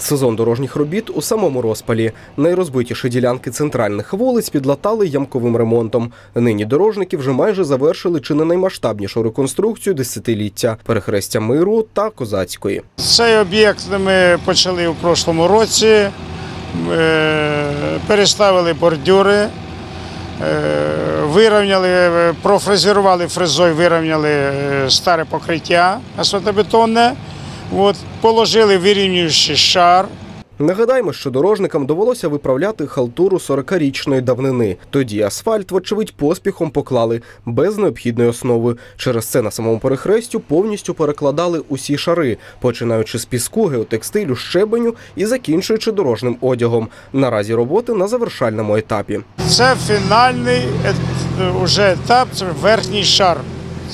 Сезон дорожніх робіт у самому розпалі. Найрозбитіші ділянки центральних вулиць підлатали ямковим ремонтом. Нині дорожники вже майже завершили чи не наймасштабнішу реконструкцію десятиліття перехрестя миру та козацької. Цей об'єкт ми почали у прошлому році, е, переставили бордюри, е, вирівняли, е, профрезерували фрезою, вирівняли старе покриття асфальтобетонне, от, положили вирівнюючий шар. Нагадаємо, що дорожникам довелося виправляти халтуру 40-річної давнини. Тоді асфальт, вочевидь, поспіхом поклали без необхідної основи. Через це на самому перехрестю повністю перекладали усі шари, починаючи з піску, геотекстилю, щебеню і закінчуючи дорожним одягом. Наразі роботи на завершальному етапі. Це фінальний уже етап, це верхній шар.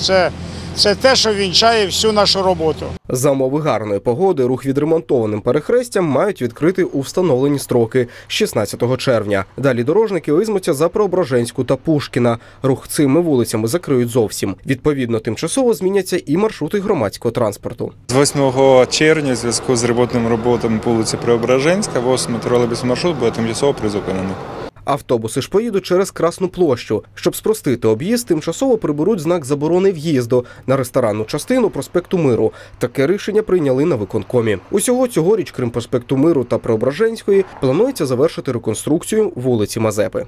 Це, це те, що вінчає всю нашу роботу. За умови гарної погоди рух відремонтованим перехрестям мають відкрити у встановлені строки 16 червня. Далі дорожники візьмуться за Преображенську та Пушкіна. Рух цими вулицями закриють зовсім. Відповідно, тимчасово зміняться і маршрути громадського транспорту. З 8 червня, в зв'язку з ремонтними роботами вулиці Преображенська, 8 тролейбусний маршрут буде тимчасово призупинений. Автобуси ж поїдуть через Красну площу. Щоб спростити об'їзд, тимчасово приберуть знак заборони в'їзду на ресторанну частину проспекту Миру. Таке рішення прийняли на виконкомі. Усього цьогоріч, крім проспекту Миру та Преображенської, планується завершити реконструкцію вулиці Мазепи.